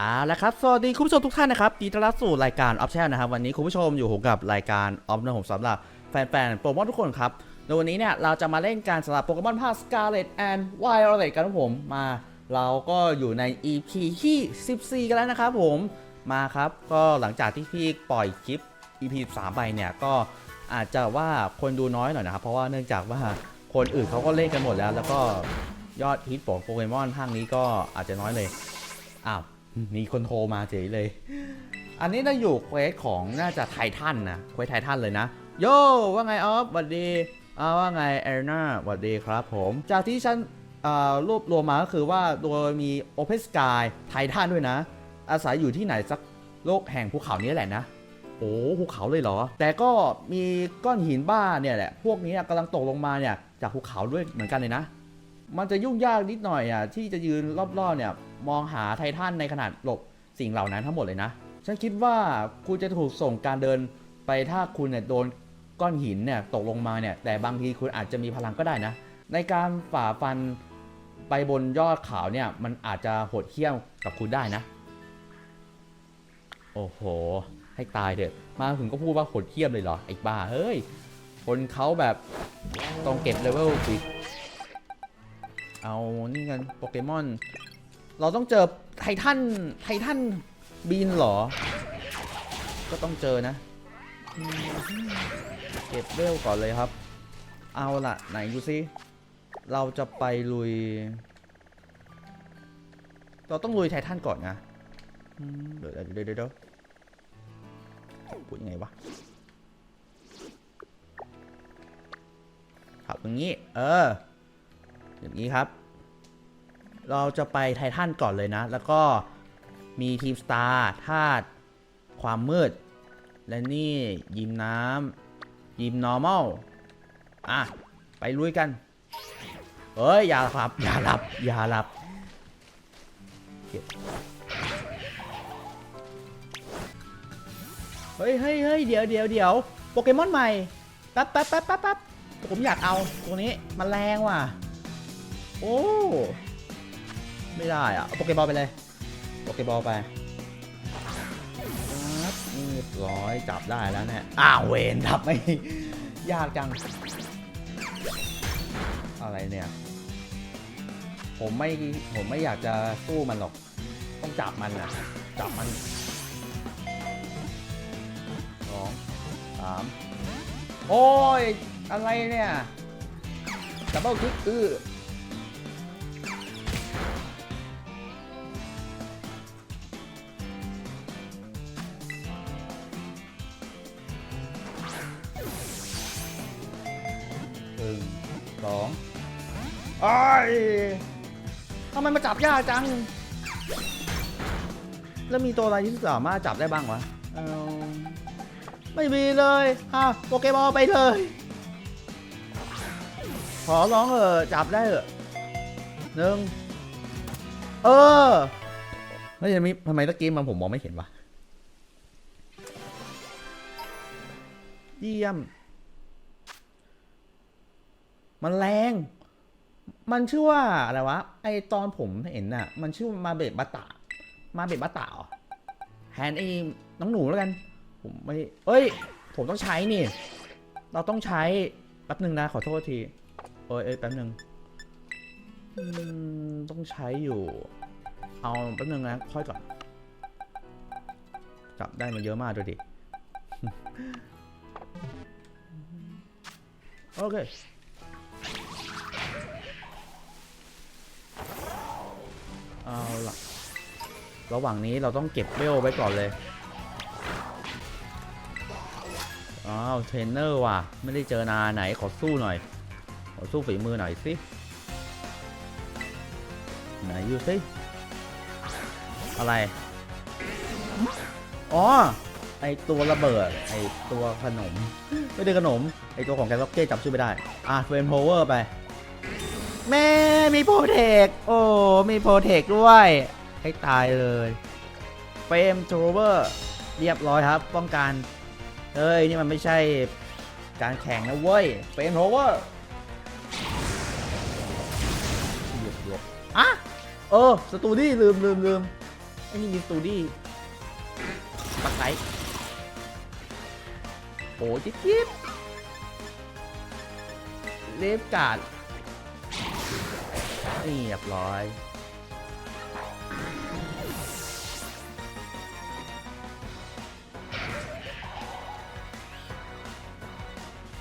เอาละครับ สวัสดีคุณผู้ชมทุกท่านนะครับดีต้อนรับสู่รายการออฟแชนนะครับ วันนี้คุณผู้ชมอยู่กับรายการออฟนะผมสำหรับแฟนๆโปเกมอนทุกคนครับในวันนี้เนี่ยเราจะมาเล่นการสำหรับโปเกมอนภาค Scarlet and Violet กันครับผมมา เราก็อยู่ใน EP ที่ 14 กันแล้วนะครับผมมาครับก็หลังจากที่พี่ปล่อยคลิป EP 3ไปเนี่ยก็อาจจะว่าคนดูน้อยหน่อยนะครับ เพราะว่าเนื่องจากว่าคนอื่นเขาก็เล่นกันหมดแล้ว แล้วก็ยอดฮิตของโปเกมอนภาคนี้ก็อาจจะน้อยเลยอ้าว มีคนโทรมาเฉยเลย อันนี้เราอยู่เควสของน่าจะไททันนะเควสไททันเลยนะ โยว่าไงออฟสวัสดีอ่าว่าไงเอรนาสวัสดีครับผม จากที่ฉันรวบรวมมาก็คือว่าโดยมี Open Sky ไททันด้วยนะ อาศัยอยู่ที่ไหนสักโลกแห่งภูเขานี้แหละนะ โอ้ภูเขาเลยเหรอ แต่ก็มีก้อนหินบ้าเนี่ยแหละ พวกนี้กำลังตกลงมาเนี่ยจากภูเขาด้วยเหมือนกันเลยนะ มันจะยุ่งยากนิดหน่อยอะที่จะยืนรอบๆเนี่ย มองหาไททันในขนาดหลบสิ่งเหล่านั้นทั้งหมดเลยนะ ฉันคิดว่าคุณจะถูกส่งการเดินไปถ้าคุณเนี่ยโดนก้อนหินเนี่ยตกลงมาเนี่ย แต่บางทีคุณอาจจะมีพลังก็ได้นะ ในการฝ่าฟันไปบนยอดเขาเนี่ย มันอาจจะโหดเหี้ยมกับคุณได้นะ โอ้โห ให้ตายเถอะมาถึงก็พูดว่าโหดเหี้ยมเลยเหรอไอ้บ้าเฮ้ย คนเขาแบบต้องเก็บเลเวลสิเอานี่กันโปเกมอน เราต้องเจอไททันไททันบินหรอ ก็ต้องเจอนะ เก็บเวลก่อนเลยครับ เอาละไหนดูซิ เราจะไปลุย เราต้องลุยไททันก่อนนะเดี๋ยวเดี๋ยวเดี๋ยวเดี๋ยวพูดยังไงวะขับอย่างนี้ เออ อย่างนี้ครับ เราจะไปไททันก่อนเลยนะ แล้วก็มีทีมสตาร์ธาตุความมืด และนี่ยิมน้ำยิม normal อะ ไปลุยกันเฮ้ย อย่าครับ อย่าหลับ อย่าหลับ เฮ้ยเฮ้ยเฮ้ยเดี๋ยวเดี๋ยวเดี๋ยวโปเกมอนใหม่ แป๊บแป๊บแป๊บแป๊บแป๊บผมอยากเอาตัวนี้ มันแรงว่ะ โอ้ ไม่ได้อะเอาโปเกบอลไปเลย โปเกบอลไปนี่ร้อยจับได้แล้วเนี่ยอ้าวเวนทับไม่ ยากจัง อะไรเนี่ย ผมไม่ ผมไม่อยากจะสู้มันหรอก ต้องจับมันนะจับมันสองสามโอ้ย อะไรเนี่ยดับเบิลคลิกอื้อ ทำไมมาจับยากจัง แล้วมีตัวอะไรที่สามารถจับได้บ้างวะเอิ่มไม่มีเลยฮะโปเกมอลไปเลย ขอร้องเออจับได้เออหนึ่งเออแล้วยังมีทำไมตะกี้มันผมมองไม่เห็นวะเยี่ยม มันแรง มันชื่อว่าอะไรวะ ไอตอนผมเห็นน่ะ มันชื่อมาเบะบัตตะ มาเบะบัตตะเหรอแฮนไอ้น้องหนูแล้วกัน ผมไม่ เอ้ย ผมต้องใช้นี่ เราต้องใช้ แป๊บหนึ่งนะ ขอโทษที เอ้ยเอ้ยแป๊บหนึ่งต้องใช้อยู่ เอาแป๊บหนึ่งนะ ค่อยก่อน จับได้มาเยอะมากดูดิ โอเค เอาละระหว่างนี้เราต้องเก็บเวลไว้ก่อนเลย อ้าวเทรนเนอร์ว่ะ ไม่ได้เจอนานไหนขอสู้หน่อย ขอสู้ฝีมือหน่อยสิ ไหนอยู่สิ อะไร อ๋อ ไอตัวระเบิด ไอตัวขนม ไม่ได้ขนม ไอตัวของแกล็อกเก้จับชื่อไม่ได้ อะเฟรนโพเวอร์ไป แม่ มีโปรเทค โอ้ มีโปรเทคด้วย ให้ตายเลยเฟรมโทรเวอร์เรียบร้อยครับ ป้องกันเฮ้ย นี่มันไม่ใช่การแข่งนะเว้ยเฟรมโทรเวอร์หยุดหยุดอะเออ สตูดี้ลืมลืมลืมไอ้นี่มีสตูดี้ปักไซโอ้จิ๊บจิ๊บเลฟการ์ด เรียบร้อย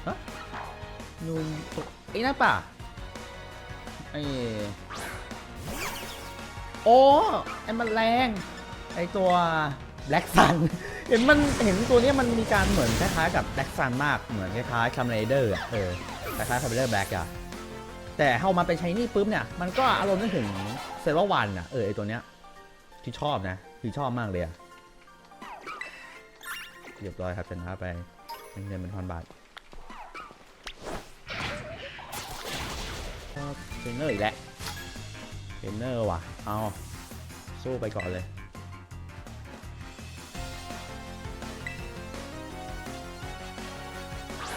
ฮะนูนตัวไอ้นั่นป่ะไอ้โอ้ไอ้มันแรง ไอ้ตัวแบล็กซัน เห็นมันเห็นตัวเนี้ยมันมีการเหมือนคล้ายๆกับแบล็กซันมาก เหมือนคล้ายๆคัมเรเดอร์เออ คล้ายๆคัมเรเดอร์แบล็กอะ แต่เข้ามาเป็นใช้นี่ปุ๊บเนี่ย มันก็อารมณ์นึกถึงเซอร์วันอะเออไอตัวเนี้ย ที่ชอบนะ ที่ชอบมากเลยอะเรียบร้อยครับชนะไปเงินเป็นพันบาทเทรนเนอร์อีกแล้วเทรนเนอร์ว่ะ เอาสู้ไปก่อนเลย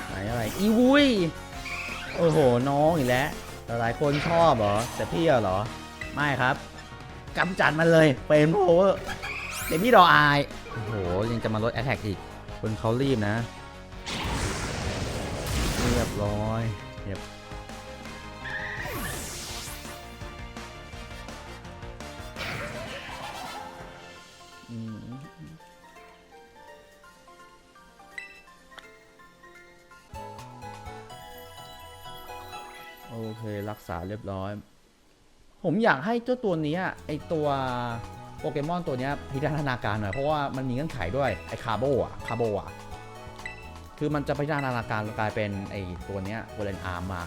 ไหนอะไร อีวุ้ย โอ้โห น้องอีกแล้ว หลายคนชอบเหรอ แต่พี่อะเหรอ ไม่ครับกำจัดมันเลยเป็นโพเวอร์เดมี่ดออายโอ้โห ยังจะมาลดแอตแทกอีก คนเขารีบนะ เรียบร้อย เรียบาเรียบร้อย ผมอยากให้เจ้าตัวนี้ไอตัวโปเกมอนตัวนี้พิจารณาการหน่อยเพราะว่ามันมีเงื่อนไขด้วยไอคาโบอะคาโบอะคือมันจะพิจารณาการกลายเป็นไอตัวนี้ยโวเลนอาร์มมา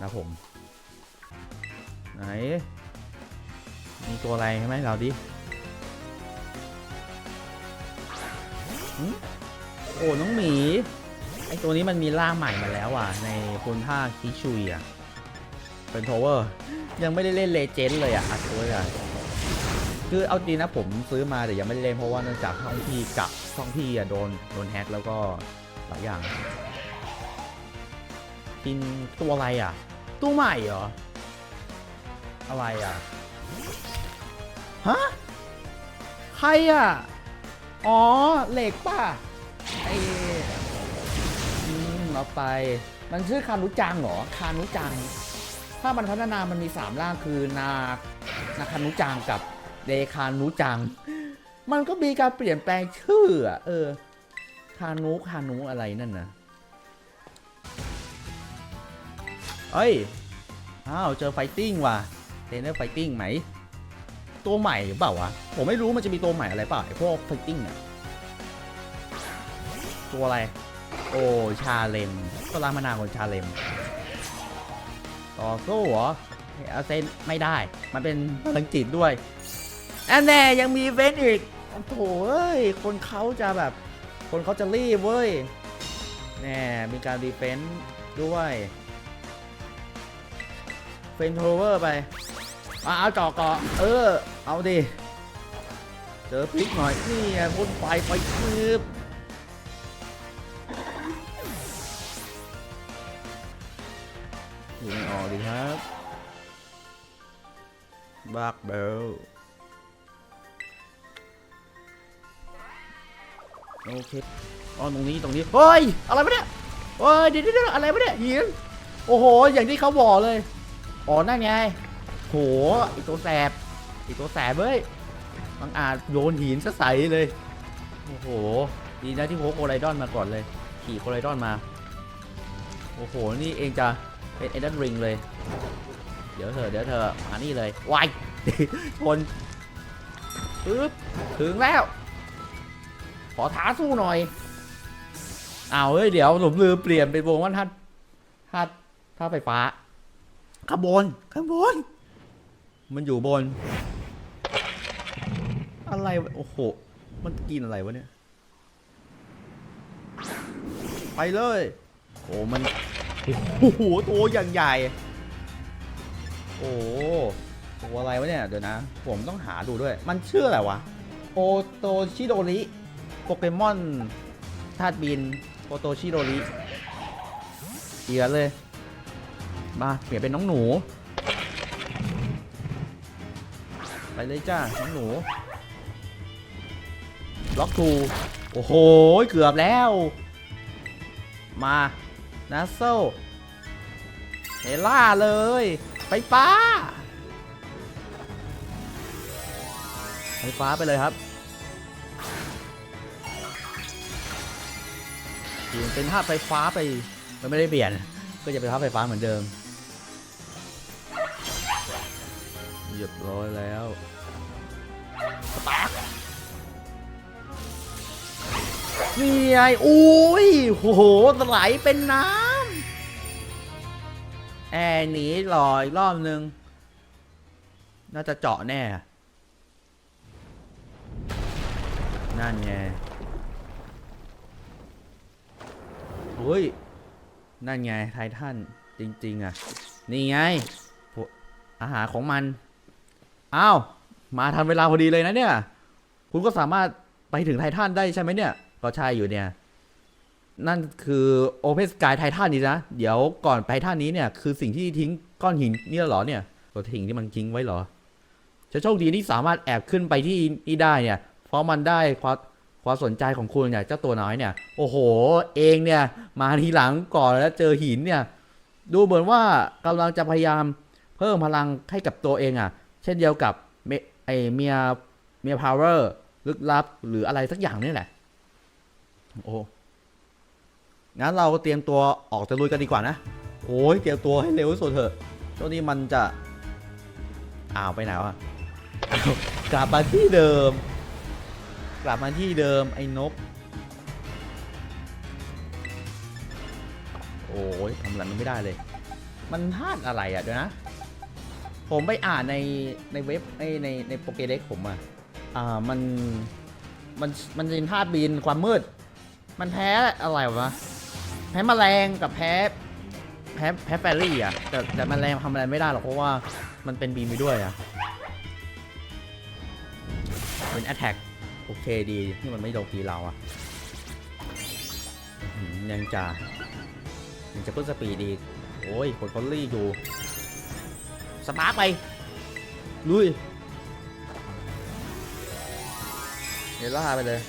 นะผม ไหน มีตัวอะไรใช่ไหมเราดิโอ้น้องหมีไอตัวนี้มันมีร่างใหม่มาแล้วอะ ในคุณท่าคิชุยอะ เป็นโทเวอร์ยังไม่ได้เล่นเลเจนด์เลยอะอัดตัวกันคือเอาจริงนะผมซื้อมาแต่ยังไม่ได้เล่นเพราะว่าเนื่องจากช่องพี่กับช่องพี่อะโดนโดนแฮกแล้วก็หลายอย่างกินตัวอะไรอะ ตัวใหม่เหรอ อะไรอะ ฮะ ใครอะ อ๋อ เหล็กป่ะ ไออืมเอาไป มันชื่อคานุจังเหรอ คานุจัง ถ้ามันพัฒนามันมีสามร่างคือนานาคานุจังกับเดคานุจัง มันก็มีการเปลี่ยนแปลงชื่ออะเออ คานุคานุอะไรนั่นนะเอ้ย อ้าว เจอไฟติ้งว่ะเทรนเนอร์ไฟติ้งไหม ตัวใหม่หรือเปล่าวะ ผมไม่รู้มันจะมีตัวใหม่อะไรเปล่าไอ้พวกไฟติ้งอะตัวอะไร โอ้ ชาเลมก็ร้ามานาของชาเลม ต่อสู้เหรอเอาเซนไม่ได้ มันเป็นพลังจิตด้วยอันแน่ยังมีเวนอีกโอ้โหเอ้ย คนเขาจะแบบ คนเขาจะรีบเว้ยแน่มีการดีเฟนต์ด้วยเฟนโทเวอร์ไปมาเอาจอกเกาะเออ เอาดิ เจอพลิกหน่อยนี่ไงพ่นไฟไปคืบ ออดีครับบักเบลโอเคอ๋อตรงนี้ตรงนี้เฮ้ยอะไรวะเนี่ยเฮ้ยเดี๋ยวเดี๋ยวอะไรวะเนี่ยหินโอ้โห อย่างที่เขาบอกเลยอ๋อนั่นไงโหไอตัวแสบไอตัวแสบเว้ยบางอาจโยนหินซะใสเลยโอ้โหดีนะที่โฮโคไลดอนมาก่อนเลย ขี่โคไลดอนมา โอ้โห นี่เองจะ เป็นเอเดนริงเลย เดี๋ยวเธอะเดี๋ยวเธอะมานี่เลยวายคนปึ๊บถึงแล้ว ขอท้าสู้หน่อยอ้าวเฮ้ยเดี๋ยวผมลืมเปลี่ยนเป็นวงว่าทัดทัดท่าไฟฟ้าข้างบนข้างบนมันอยู่บน อะไรโอ้โหมันกินอะไรวะเนี่ย ไปเลยโอ้มัน โอ้โหตัวอย่างใหญ่ โอ้ตัวอะไรวะเนี่ย เดี๋ยวนะ ผมต้องหาดูด้วย มันชื่ออะไรวะ โอโตชิโดริโปเกมอนธาตุบิน โอโตชิโดริเกียเลย มาเปลี่ยนเป็นน้องหนู ไปเลยจ้า น้องหนู ล็อกทูโอ้โห เกือบแล้ว มา นัสโซเฮล่าเลย ไฟฟ้า ไฟฟ้าไปเลยครับเปลี่ยนเป็นธาไฟฟ้าไป มันไม่ได้เปลี่ยน ก็จะเป็นธาไฟฟ้าเหมือนเดิมเรียบร้อยแล้ว นี่ไงอุ้ยโอ้โหไหลเป็นน้ำแอร์หนีรออีกรอบนึง น่าจะเจาะแน่ นั่นไงเฮ้ย นั่นไงไททันจริง ๆ อะ นี่ไง อาหารของมัน อ้าว มาทันเวลาพอดีเลยนะเนี่ย คุณก็สามารถไปถึงไททันได้ใช่ไหมเนี่ย ก็ใช่อยู่เนี่ย นั่นคือโอเพนสกายไททันนี่นะเดี๋ยวก่อนไททันนี้เนี่ยคือสิ่งที่ทิ้งก้อนหินนี่เหรอเนี่ยตัวทิ้งที่มันทิ้งไว้เหรอจะโชคดีที่สามารถแอบขึ้นไปที่นี่ได้เนี่ย เพราะมันได้ความความสนใจของคุณเนี่ยเจ้าตัวน้อยเนี่ย โอ้โห เองเนี่ย มาทีหลังก่อนแล้วเจอหินเนี่ย ดูเหมือนว่ากำลังจะพยายามเพิ่มพลังให้กับตัวเองอะ เช่นเดียวกับเมไอเมียเมียพาวเวอร์ลึกลับหรืออะไรสักอย่างนี่แหละ โอ้งั้นเราเตรียมตัวออกจะลุยกันดีกว่านะ โอ้ยเตรียมตัวให้เร็วที่สุดเถอะช่วงนี้มันจะ อ้าวไปไหนวะ กลับมาที่เดิม กลับมาที่เดิมไอ้นก โอ้ยทำอะไรมันไม่ได้เลย มันธาตุอะไรอะเดี๋ยวนะ ผมไปอ่านในในเว็บไอในในโปเกเด็กผมอะ อ่ามันมันมันเป็นธาตุบินความมืด มันแพ้อะไรวะ แพ้แมลงกับแพ้ แพ้แพ้แฟรี่อะ แต่แต่แมลงทำอะไรไม่ได้หรอกเพราะว่ามันเป็นบีมไปด้วยอะ เป็นแอตแทกโอเคดีที่มันไม่โดนทีเราอะยังจะยังจะเพิ่มสปีดอีก โอ้ยคนเขาลี่อยู่ สปาร์ไป ลุย เดี๋ยวล่าไปเลย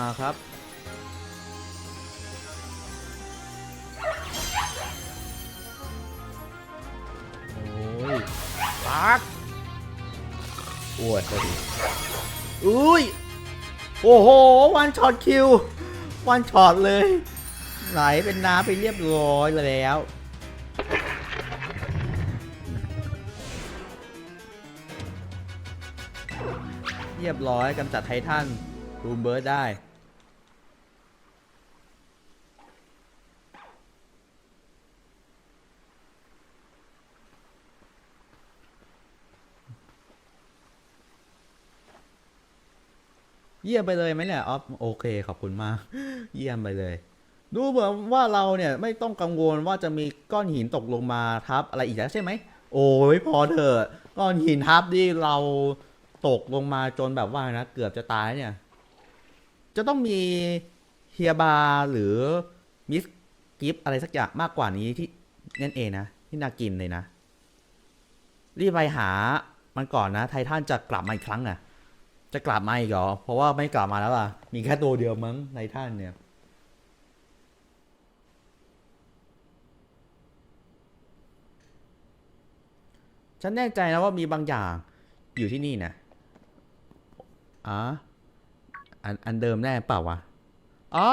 มาครับ โอ้ยปาร์กอ้ยพอดีอุ้ย โอ้โห วันช็อตคิว วันช็อตเลย ไหลเป็นน้ำไปเรียบร้อยแล้วเรียบร้อยกำจัดไททันรูมเบิร์ดได้ เยี่ยมไปเลยไหมเนี่ยออฟโอเคขอบคุณมาก เยี่ยมไปเลย ดูเหมือนว่าเราเนี่ยไม่ต้องกังวลว่าจะมีก้อนหินตกลงมาทับอะไรอีกแล้วใช่ไหมโอ้ยพอเถอะก้อนหินทับที่เราตกลงมาจนแบบว่านะเกือบจะตายเนี่ย จะต้องมีเฮียบาหรือมิสกิฟอะไรสักอย่างมากกว่านี้ที่นั่นเองนะที่นากินเลยนะ รีบไปหามันก่อนนะ ไททันจะกลับมาอีกครั้งอะ จะกลับมาอีกเหรอ เพราะว่าไม่กลับมาแล้วอะ มีแค่ตัวเดียวมั้งไททันเนี่ยฉันแน่ใจนะว่ามีบางอย่างอยู่ที่นี่นะอ๋ออันอันเดิมแน่เปล่าวะอ๋อ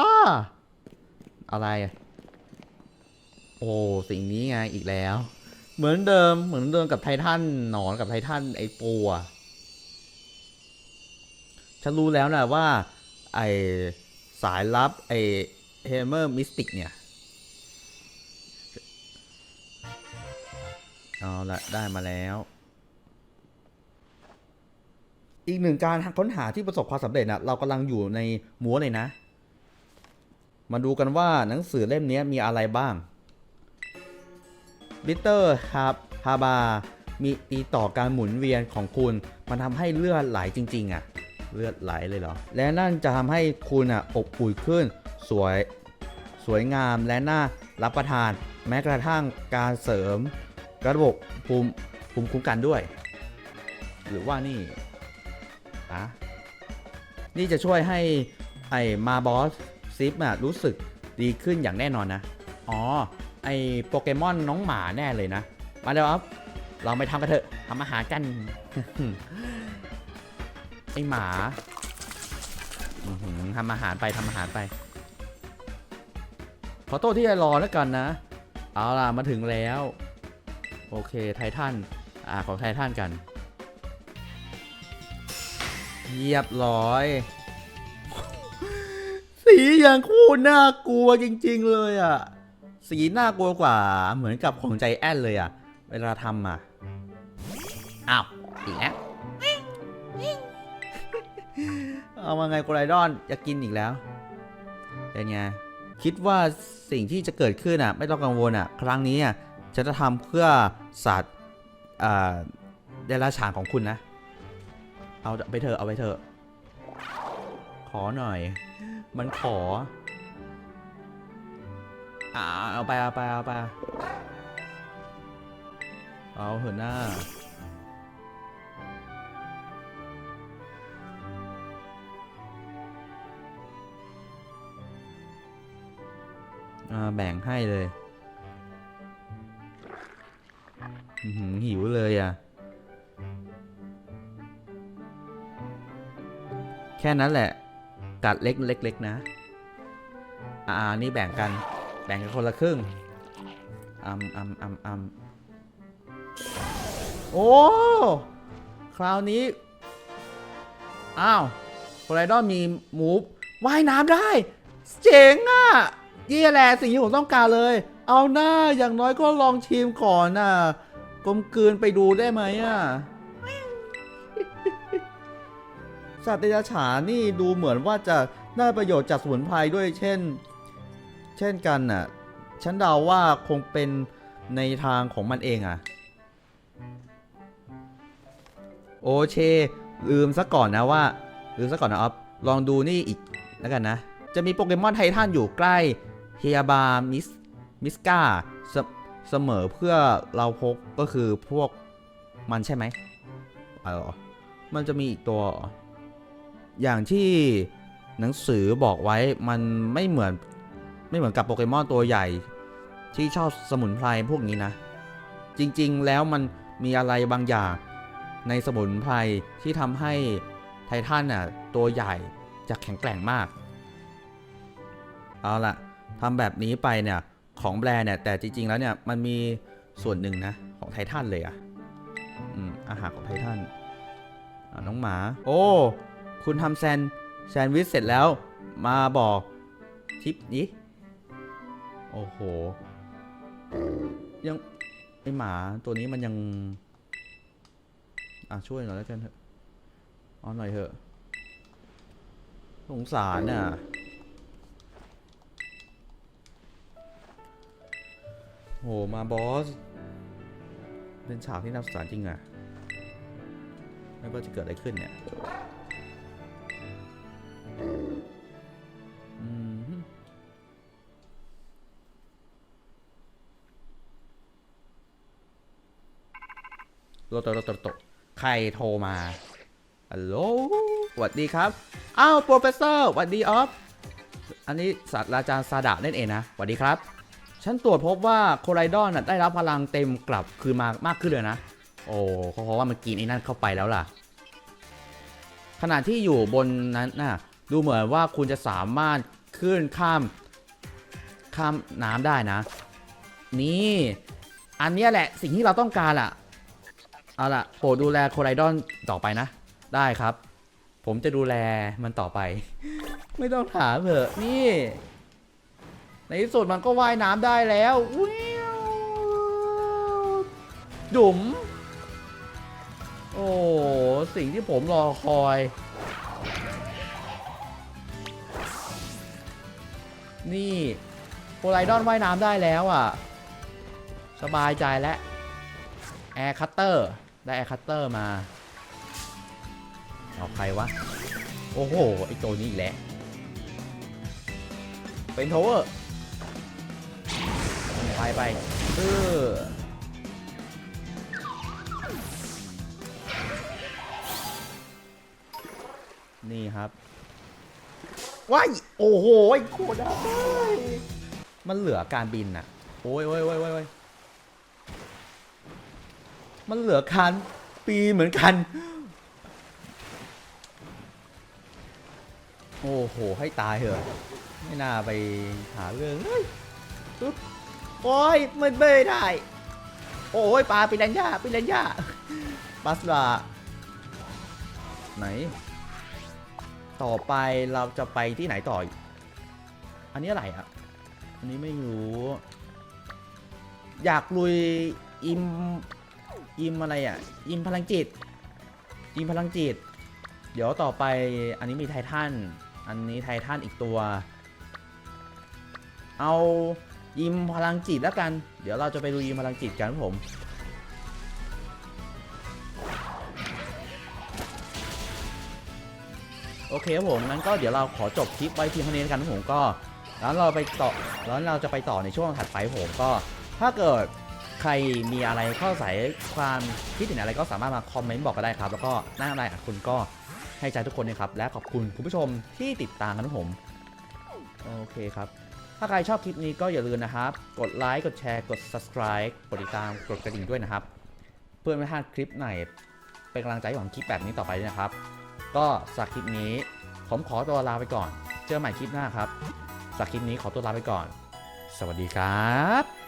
อะไรโอ้สิ่งนี้ไงอีกแล้ว เหมือนเดิมเหมือนเดิมกับไททันหนอนกับไททันไอปูอะ ฉันรู้แล้วนะว่า ไอสายลับ ไอเฮเมอร์มิสติกเนี่ย เอาละได้มาแล้ว อีกหนึ่งการค้นหาที่ประสบความสำเร็จนะเรากำลังอยู่ในม้วนเลยนะ มาดูกันว่าหนังสือเล่มนี้มีอะไรบ้างบิเตอร์ฮาฮาบามีตีต่อการหมุนเวียนของคุณ มันทำให้เลือดไหลจริง ๆอะ เลือดไหลเลยเหรอ และนั่นจะทำให้คุณอะอบอุ่นขึ้น สวย สวยงามและน่ารับประทาน แม้กระทั่งการเสริมระบบภูมิภูมิคุ้มกันด้วย หรือว่านี่อะนี่จะช่วยให้ไอ้มาบอสซิปอะรู้สึกดีขึ้นอย่างแน่นอนนะ อ๋อ ไอ้โปเกมอนน้องหมาแน่เลยนะ มาเดี๋ยวครับ เราไปทำกันเถอะทำอาหารกัน อ้หมาทำอาหารไปทำอาหารไป ขอโทษที่รอแล้วกันนะ เอาล่ะ มาถึงแล้ว โอเคไททันอ่าของไททันกันเรียบร้อย สีอย่างคู่น่ากลัวจริง ๆ เลยอะ สีน่ากลัวกว่า เหมือนกับของใจแอนเลยอะ เวลาทำอะ อ้าวอีกแล้ว เอามาไงโกไรดอนอยากกินอีกแล้วเป็นไงคิดว่าสิ่งที่จะเกิดขึ้นอะ ไม่ต้องกังวลอะ ครั้งนี้อะฉันจะทำเพื่อสัตว์อ่าเดรัจฉานของคุณนะ เอาไปเถอะเอาไปเถอะขอหน่อย มันขออ่าเอาไปเอาไปเอาไปเอาเถอะหน้า แบ่งให้เลยห,หิวเลยอะ แค่นั้นแหละ กัดเล็กเล็กๆนะ อ่า นี่แบ่งกัน แบ่งกันคนละครึ่งอัมอัมอัมอัมโอ้ คราวนี้ อ้าวโคไลดอนมีมูฟว่ายน้ำได้ เจ๋งอะ นี่แหละสิ่งที่ผมต้องการเลย เอาหน้าอย่างน้อยก็ลองชิมก่อนน่ะกลมกลืนไปดูได้ไหมอะสัตว์เดรัจฉานนี่ดูเหมือนว่าจะได้ประโยชน์จากสมุนไพรด้วยเช่น เช่นกันน่ะ ฉันเดาว่าคงเป็นในทางของมันเองอะ โอเช ลืมซะก่อนนะว่า ลืมซะก่อนนะออฟลองดูนี่อีกแล้วกันนะ จะมีโปเกมอนไททันอยู่ใกล้ เฮียบามิสมิสกาเสมอเพื่อเราพบก็คือพวกมันใช่ไหมอ๋อมันจะมีอีกตัว อย่างที่หนังสือบอกไว้มันไม่เหมือนไม่เหมือนกับโปเกมอนตัวใหญ่ ที่ชอบสมุนไพรพวกนี้นะ จริงๆแล้วมันมีอะไรบางอย่างในสมุนไพรที่ทำให้ไททันน่ะตัวใหญ่จะแข็งแกร่งมาก เอาล่ะ ทำแบบนี้ไปเนี่ยของแบรนด์เนี่ยแต่จริง ๆ แล้วเนี่ยมันมีส่วนหนึ่งนะของไททันเลยอะอืมอาหารของไททันน้องหมา โอ้ คุณทำแซนแซนด์วิชเสร็จแล้วมาบอกทิปนี้ โอ้โห ยังไอหมาตัวนี้มันยัง อะช่วยหน่อยแล้วกันเถอะ เอาหน่อยเถอะ สงสารน่ะ โหมาบอส เป็นฉากที่น่าสงสารจริงอะไม่ว่าจะเกิดอะไรขึ้นเนี่ยโรโตโรตโตใครโทรมาฮัลโหลสวัสดีครับ อ้าว โปรเฟสเซอร์สวัสดีออฟ อันนี้ศาสตราจารย์ซาดะนั่นเองนะสวัสดีครับ ฉันตรวจพบว่าโคไลดอนน่ะได้รับพลังเต็มกลับคืนมามากขึ้นเลยนะ โอ้เพราะว่ามันกินไอ้นั่นเข้าไปแล้วล่ะ ขณะที่อยู่บนนั้นน่ะดูเหมือนว่าคุณจะสามารถขึ้นข้ามข้ามน้ำได้นะ นี่ อันนี้แหละสิ่งที่เราต้องการล่ะ เอาล่ะโปรดดูแลโคไลดอนต่อไปนะ ได้ครับ ผมจะดูแลมันต่อไป ไม่ต้องถามเถอะนี่ ในที่สุดมันก็ว่ายน้ำได้แล้ววิวดุ๋ม โอ้สิ่งที่ผมรอคอย นี่โพไลดอนว่ายน้ำได้แล้วอะ สบายใจแล้วแอร์คัตเตอร์ ได้แอร์คัตเตอร์มา เอาใครวะ โอ้โห ไอตัวนี้อีกแล้วเป็นโทเวอร์ ไปไปเออนี่ครับว้ายโอ้โหไอ้โคตรได้มันเหลือการบินอะโอ้ยโอ้ยโอ้ยโอ้ยมันเหลือการปีเหมือนกัน โอ้โห ให้ตายเถอะ ไม่น่าไปหาเรื่อง เฮ้ยปึ๊บ โอ้ยมันไม่ได้ โอ้ยปลาปีแลนย่าปีแลนย่าปัสลาไหน ต่อไปเราจะไปที่ไหนต่อ อันนี้อะไรอะ อันนี้ไม่รู้ อยากลุยอิม อิมอะไรอะ อิมพลังจิต อิมพลังจิต เดี๋ยวต่อไปอันนี้มีไททัน อันนี้ไททันอีกตัว เอา ยิมพลังจิตแล้วกัน เดี๋ยวเราจะไปดูยิมพลังจิตกันผมโอเคครับผมงั้นก็เดี๋ยวเราขอจบคลิปไว้เพียงเท่านี้แล้วกันผมก็แล้วเราไปต่อแล้วเราจะไปต่อในช่วงถัดไปผมก็ ถ้าเกิดใครมีอะไรข้อใส่ความคิดเห็นอะไรก็สามารถมาคอมเมนต์บอกกันได้ครับ แล้วก็หน้าอะไรคุณก็ให้ใจทุกคนนะครับ และขอบคุณคุณผู้ชมที่ติดตามกันผม โอเคครับ ถ้าใครชอบคลิปนี้ก็อย่าลืมนะครับ กดไลค์ กดแชร์ กด subscribe กดติดตาม กดกระดิ่งด้วยนะครับ เพื่อไม่พลาดคลิปไหน เป็นกำลังใจห้ของคลิปแบบนี้ต่อไปด้วยนะครับ ก็สักคลิปนี้ ผมขอตัวลาไปก่อน เจอกันใหม่คลิปหน้าครับสักคลิปนี้ขอตัวลาไปก่อน สวัสดีครับ